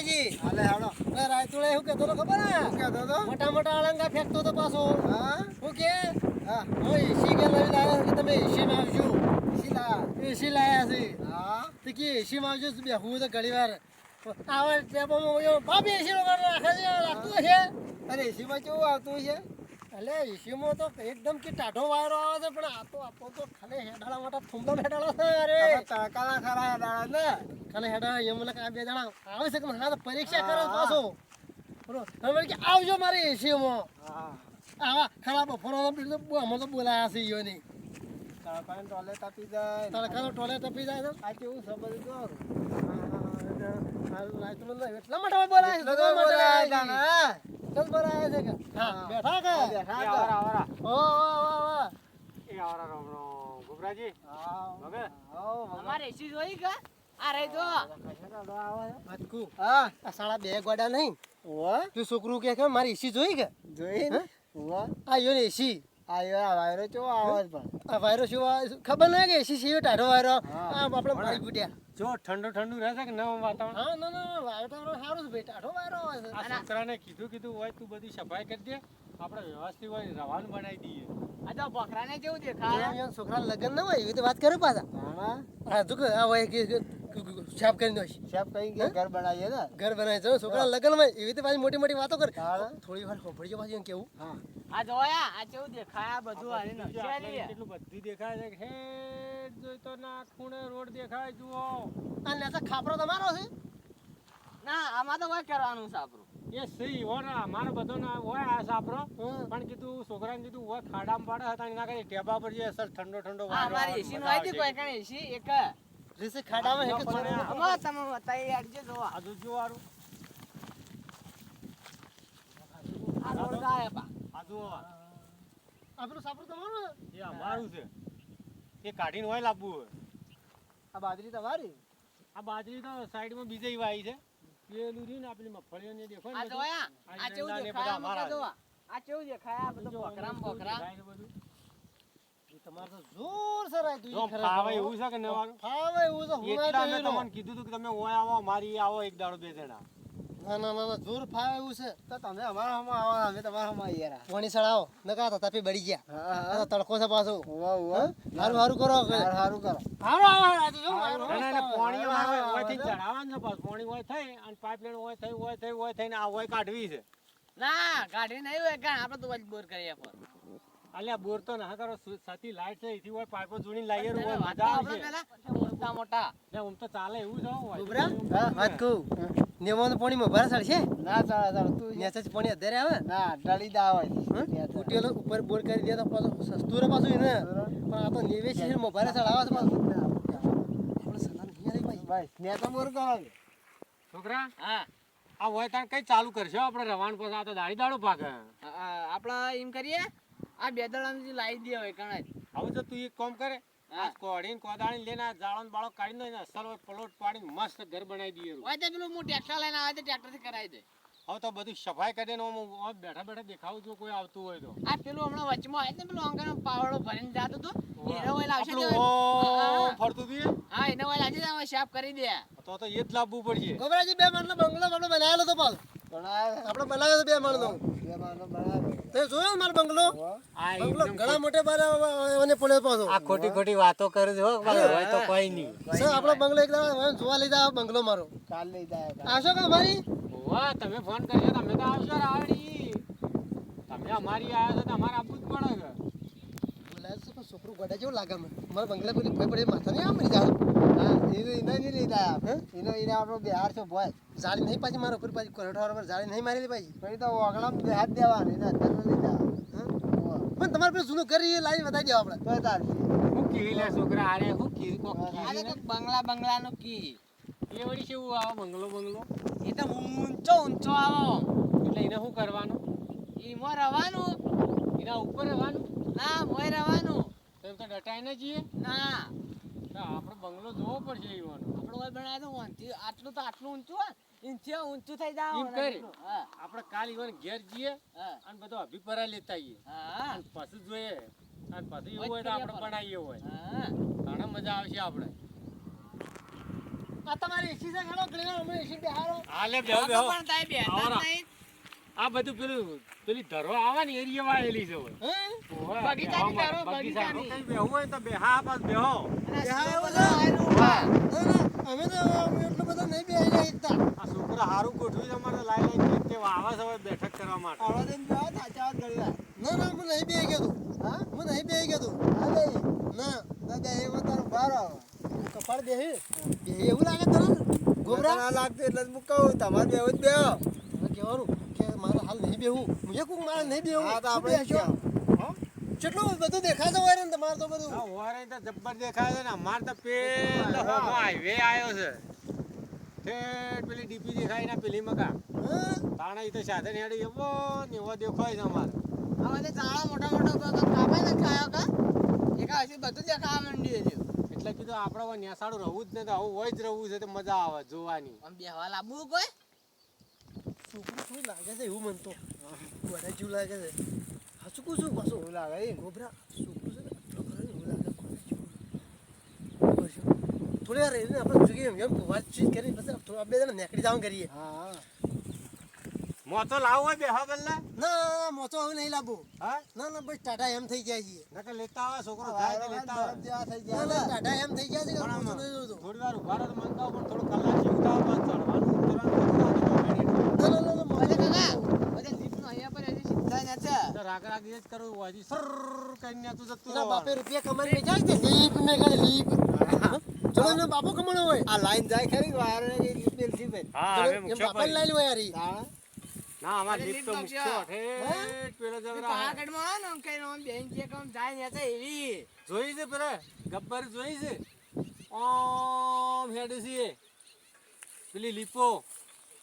ગોબરાજી હાલે હાલો. એ રાયતુળે શું કહેતો તો ખબર હે? કહેતો તો મોટા મોટા અળંગા ફેંકતો તો પાછો. હા? હું કે? હા. હું એસી કે લઈને આવ્યો કે તમે એસી માં આવજો? એસી લાયા. છે. હા? તો કે એસી માં આવજો બે બેહું તો ઘણી વાર. આવે ટેપોમાં ભાભી એસી નો રાખે છે લાગતું છે અરે એસીમાં કેવું આવતું છે એટલે એસીમાં તો એકદમ કે ટાઢો વાયરો આવે છે પણ આ તો આપો તો ખાલે હેડાળા માટે થુંબા હેડાળા છે અરે આમાં ખરા હેડાળા ને ખાલે હેડાળા એમ મને આ બે જણા આવે છે કે હા તો પરીક્ષા કરો પાછો બરોબર કે આવજો મારી એસીમાં હા આવા ખરા બફોરો અમે તો બોલાયા છે ઈયોની તડકાને ટોલે આપી જાય તડકાનો ટોલે આપી જાય તો આ કેવું છે બધું તો એટલા માટે બોલાય છે માટે બોલાય ને. ચલ છે કે? હા. બેઠા કે? બેઠા આવરા આવરા. ઓ ઓ ઓ ઓ એ આવરા રામ રામ ગોબરાજી હા. ઓકે ઓ અમારે એસી જોઈ કે? આ રહી જો. વાતકુ હા. આ સાડા બે ગોડા નહીં. ઓ તું છોકરું કે કે મારી એસી જોઈ કે? જોઈ ને. ઓવા આ યો ને એસી. આયો આ વાયરો કેવો આવે પણ? આ વાયરો શું આ ખબર નહીં કે એસી સીવે ટાઢો વાયરો. આ આપણે મારી ફૂટ્યા જો ઠંડુ ઠંડુ રહેશે કે નવું વાતાવરણ? હા ના ના વાયરો સારું છે ભાઈ. ટાઢો વાયરો આવે છે. આ છોકરાને કીધું કીધું હોય તું બધી સફાઈ કરી દે. આપણે વ્યવસ્થિત હોય રવાનું બનાવી દઈએ. આ તો બકરાને કેવું દેખાય? છોકરા લગન ના હોય એવી તો વાત કરે પાછા. હા. હા તું આ હોય કે સાફ કરી દો શાપ કરી ગયા ઘર બનાવીએ ને? ઘર બનાવી જો છોકરા લગ્નમાં એવી રીતે પાછી મોટી મોટી વાતો કર. થોડી વાર ખોપડી પાછી એમ કેવું. હા. આ જોયા આ કેવું દેખાય આ બધું આની નકશા કેટલું બધું દેખાય છે હે જોઈ તો ના ખૂણે રોડ દેખાય જુઓ. આ નેચા ખાપરો તમારો છે? ના આમાં તો કોઈ કરવાનું સાપરો. એ સહી હો ને અમારો બધો ના હોય આ સાપરો. હમ. પણ કીધું છોકરાને કીધું હોય ખાડામાં પાડે હતા એના કરી ટેબા પર જે અસર ઠંડો ઠંડો અમારી એસી નો આવી હતી કોઈ. કણ એસી એક રીસે ખાડામાં હે કે પણ છોકરો- તમે બતાઈ આડજો જો આ જો વાળું આ રોડ ગાય પા. આ જો આ. પેલું સાપરો તમારો? એ અમારું છે. એ કાઢીને હોય. લાવવું આ બાજરી તમારી? આ બાજરી તો સાઈડમાં બીજે વાઈ છે. પેલું રહ્યું ને આ પેલી મગફળીઓ ને દેખો આ જોયા? આ આ કેવું દેખાય આ કેવું દેખાય આ બધું જો બકરામ બકરા બધું. એ તમારે તો જોર સર તું જો ઈ ખરેખર. ફાવે એવું છે કે નવાનું ફાવે એવું છે હું એટલા મેં તમને કીધું તું કે તમે ઓય આવો મારી આવો એક દાડો બે જણા. ના ના ના ના, જોર ફાવે એવું છે. તો તમે અમારા હમણાં આવો અમે તમારા હમણાં આવીએ રા. પાણી સળાવો નકા તો તપી બળી ગયા. હા આ હા. તો તડકો છે પાછો. હારું હારું કરો. હારું કરો. હારું આવે આ જો ના, ના, પાણી આવે, આવે. ચડાવવાનું છે પાછું. પાણી હોય થઈ અને થઈ હોય થઈ થઈને આ કાઢવી છે. ના ગાડી નહીં હોય કારણ આપણે તો બોર કરીએ પર અલ્યા બોર તો ના કરો સાથી લાઈટ છે એથી હોય પાઇપો જોડીને લાવીએ રો હોય મજા આવશે. મોટા મોટા. એટલે આમ તો ચાલે એવું જો હોય. ઉભરા? હા. વાત કહું. પાણી માં ભરા છે ના ચાલે ચાલે. તું જા. પાણી અત્યારે આવે? ના ડળી દા હોય. ફૂટેલો ઉપર બોર કરી દે તો પાછું સસ્તું રે પાછું એને. પણ આ તો નિવેશી માં ભરે આવે છે પાછું ભાઈ? ભાઈ ને તો બોર કરો છોકરા? હા. આ હોય તાણ કઈ ચાલુ કરશો આપણે રવાન પછી આ તો દાડી દાડો પાકે આપણે એમ કરીએ? આ બે દડામાં લાવી દે હવે કણ હવે તો તું એક કામ કરે હા. આ કોડીને કોદાળી લઈને આ જાળો બાળો કાઢી દે ને અસલ પ્લોટ પાડીને મસ્ત ઘર બનાવી દઈએ હોય તો પેલું હું ટ્રેક્ટર લઈને આવે તો ટ્રેક્ટરથી કરાવી દે. હવે તો બધું સફાઈ કરી દે ને આમ આમ બેઠા બેઠા દેખાવું જો કોઈ આવતું હોય તો. આ પેલું હમણાં વચમાં આવે ને પેલું અંગણ પાવડો ભરીને જતો હતો. એનો હોય આવશે ફરતું હતું હા એનો હોય આજે સાફ કરી દે. તો તો એ જ લાવવું પડશે. ગોબરાજી બે માળનો બંગલો આપણે બનાવેલો તો પાલ. આપણે બનાવ્યો તો બે માળનો. બે માળનો બનાવે. તે જોયો મારો બંગલો? આ બંગલો ઘણા મોટે બાર પડ્યો પાછો. આ ખોટી ખોટી વાતો કરે છે હોય તો કોઈ નહીં. સર આપણો બંગલો એક જોવા લઈ જાવ બંગલો મારો. કાલ લઈ જાય. આવશો કે અમારી? વાહ તમે ફોન કર્યો તમે તો આવશો રાવડી. તમે અમારી આવ્યા છો તો અમારે આપવું જ પડે કે બોલાય છે પણ છોકરું ગોડા જેવું લાગે મને મારા બંગલા પેલી ભાઈ પડી માથા નહીં આમ જાવ હા, એનો એને નહીં લીધા. એનો એને આપણો બિહાર છે ભોય. જાળી નહીં પાછી મારા ઉપર પાછી કોરઠા પર જાળી નહીં મારી પાછી પછી તો ઓગળામાં બિહાર દેવાનું, એને ન. હં? ઓવા. પણ તમારે પેલું જૂનું કરી લાવી બતાવી દેવા આપણે તો તાર હું કીધી લે છોકરા આરે હું કીધી કોક આ તો કોઈક બંગલા બંગલાનો કી ને. એ વળી કેવું આવો બંગલો બંગલો એ તો ઊંચો ઊંચો આવો એટલે એને શું કરવાનું ઈમાં રવાનું એના ઉપર રવાનું હા મોય રહેવાનું તો એમ તો ડટાઈ ને જઈએ? ના. આપણે બંગલો જોવો પડશે આપણો હોય બનાવ્યો તો આટલું તો આટલું ઊંચું એનથી ઊંચું થઈ જાવ એમ કરી. આપણે કાલ ઈવન ઘેર જઈએ અને બધો અભિપ્રાય લેતા આવીએ. હા. પછી જોઈએ. અને પછી એવું હોય તો આપણે બનાવીએ હોય. હા. ઘણા મજા આવશે આપણે. આ તમારી એસી છે ઘણો ઘણો અમે એસી બેહારો હાલે બેહો બેહો. પણ તાય બેઠા નહીં. આ બધું પેલું પેલી ધરો આવે ને એરિયા વાળેલી છે હવે. હે ઓવે, બગીચાની ધરો, બગીચાની. બગીચાની. કઈ બેહવું હોય તો બેહા પાછ બેહો અને બેહારો સુરત તો આયરું ઊભા. ના ના અમે તો એટલો બધો નહીં બેહાઈ એકતા આ છોકરા હારું ગોઠવી છે અમારે લાઈ લાઈ બેઠક કરવા માટે આવડે ને બેહો, વાત ના ના હું નહીં બેહી ગયો તું હા? હું નહીં બેહી ગયો હા ભાઈ, ના તો બેહીમાં તારું બહાર આવો. કપાળ બેહી બેહી એવું લાગે તને ગોબરા લાગતું એટલે હું કહું, તમારે બે જ બેહો. હવે કે મારે હાલ નહીં બેહું. મુજે કોક મારે નહીં બેહું. હા, તો આપણે જ કેટલું બધું દેખાતો હોય ને તમારે તો બધું. હોય તો જબ્બર દેખાય છે ને. અમારે તો પેલો હાઈવે આવ્યો છે. ઠેઠ પેલી ડીપી દેખાય ને પેલી મકા? તાણે ઈ તો સાધન હેડી એવો ને એવો દેખાય છે અમારે. બધે ચાળા મોટા મોટા તો કાપાય ને ખાયો કા? એકા હજી બધું દેખાવા માંડ્યું છે એટલે કીધું આપણે નેસાડું રહું જ નથી આવું હોય જ રહું છે તો મજા આવે જોવાની. આમ બેહવા લાવવું કોઈ? છોકરું થોડું લાગે છે એવું મન તો ગોરા જેવું લાગે છે હાચું કહું શું પાછું એવું લાગે ઈ? ગોબરા છોકરું છે ખરો ને એવું લાગે. થોડી વાર રહીને આપણે જોઈએ એમ વાતચીત કરીને પછી થોડું આપણે બે જણા નીકળી જવાનું કરીએ હા. મોતો લાવવો હોય બેહા બદલા ના મોતો હવે નહીં લાવવો હા ના ના બસ ટાટા એમ થઈ જાય છે નકર લેતા આવે છોકરો થાય તો લેતા આવે થઈ છે. ટાટા એમ થઈ જાય છે કે મોતો નહીં જોતો થોડી વાર ઊભા રહો મંગાવો પણ થોડું કલાક જેવું ઉતાવો ચડવાનું બાપો કમાણો હોય આ લાઈન જાય ખરી વાયર ને રીતે પેલથી ભાઈ. હા ચલો, હવે એમ મૂકશો બાપાને ભાઈ. લઈ લો યાર? ના અમાર લીપ તો લીપ નાખશો. ઠેઠ પેલો જબરા હે. પાવાગઢમાં આવે ને કઈ આમ બેન જે કામ જાય ને છે એવી જોઈ છે પેલા ગબ્બર જોઈ છે પેલી લીપો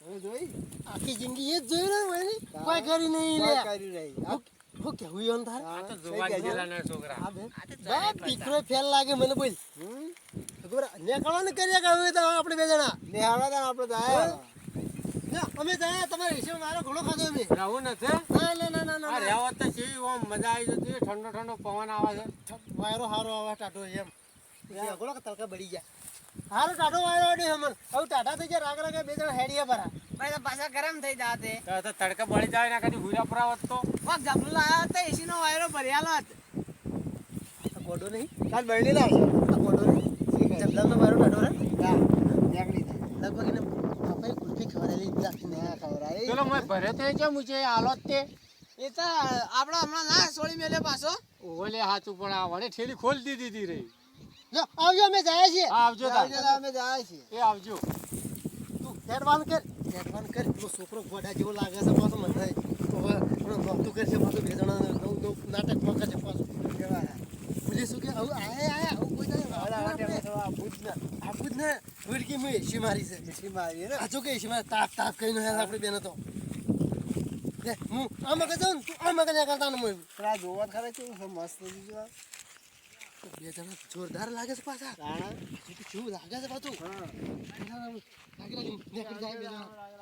જોઈ? આખી જિંદગી એ જ જોઈ રહ્યો હોય ને? કોઈ કરી નહીં લે. કરી રહી હું કેવું યાર તારે? આ તો જોવા ગયા છોકરા. હા બા દીકરો ફેલ લાગે મને બોલ. ખબર નેકળો ને કરીએ કે હવે તો આપણે બે જણા? નિહાળવા તા આપણે જાય. અમે જાય તમારે હિસાબ મારો ઘણો ખાધો અમે. રહું નથી ના ના ના ના આ ના. રહેવા તો કેવી ઓમ મજા આવી જતી ઠંડો ઠંડો પવન આવે છે. વાયરો હારો આવે ટાટો એમ. ઘણો કે તડકા બળી જાય. હારો ટાટો વાયરો આડે હમણ હવે ટાટા થઈ ગયા રાગ રાગે બે જણા હેડિયા ભરા ભાઈ તો પાછા ગરમ થઈ જાતે તો. તડકા બળી જાય ને કદી હુરા તો. જબલું એસી નો વાયરો ભર્યાલો હતો. ગોડો નહીં. કાલ બહેણી લાવશે. ગોડો નહીં. જબલાનો વાયરો ટાટો રે ના, નીકળી લગભગ એને બાપાએ કુલ્ફી ખવડાવેલી જ ના ખવડાવી. પેલો મેં ભરે તો છે મુજે આલોત તે. એ તો આપણો હમણાં ના સોળી મેલે પાછો. ઓલે હાચું પણ આ વડે ઠેલી ખોલ દીધી રહી લો આવજો અમે જાય છીએ. આવજો અમે જાય છીએ. એ આવજો. તું હેડવાન કર. હેડવાન કર. પેલો છોકરો ગોડા જેવો લાગે છે પાછો મને તો હવે નોકતું કરશે પાછું બે જણા નવું નવું નાટક પકડશે પાછું કેવા? શું કે આવું આયા આયા આવું કોઈ આપણે ને વિડકી મેં એસી મારી છે. એસી મારી ને. આજો કે એસી મારી તાપ તાપ કહીને હેલ આપણે બેન તો. હું આ મગજ જાઉં તું આ મગજ કરતા ને પણ આ જોવા ખરા કેવું મસ્ત જોવા. બે જણા જોરદાર લાગે છે પાછા? કેવું લાગે છે પાછું. લાગે લાગે નીકળી જાય બે જણા.